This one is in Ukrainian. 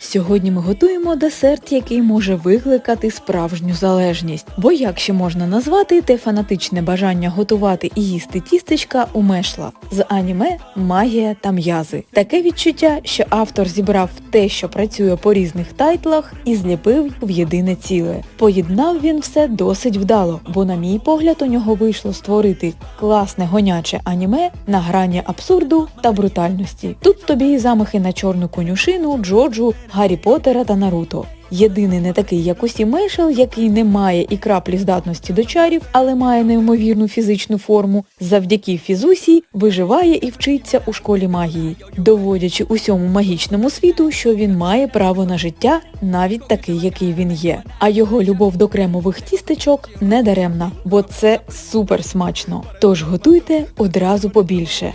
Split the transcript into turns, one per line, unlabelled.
Сьогодні ми готуємо десерт, який може викликати справжню залежність. Бо як ще можна назвати те фанатичне бажання готувати і їсти тістечка у мешла з аніме Магія та м'язи. Таке відчуття, що автор зібрав те, що працює по різних тайтлах, і зліпив в єдине ціле. Поєднав він все досить вдало, бо, на мій погляд, у нього вийшло створити класне гоняче аніме на грані абсурду та брутальності. Тут тобі і замахи на чорну конюшину, Джоджу, Гаррі Поттера та Наруто. Єдиний не такий, як усі Мейшел, який не має і краплі здатності до чарів, але має неймовірну фізичну форму, завдяки фізусі виживає і вчиться у школі магії, доводячи усьому магічному світу, що він має право на життя, навіть такий, який він є. А його любов до кремових тістечок не даремна, бо це супер смачно. Тож готуйте одразу побільше.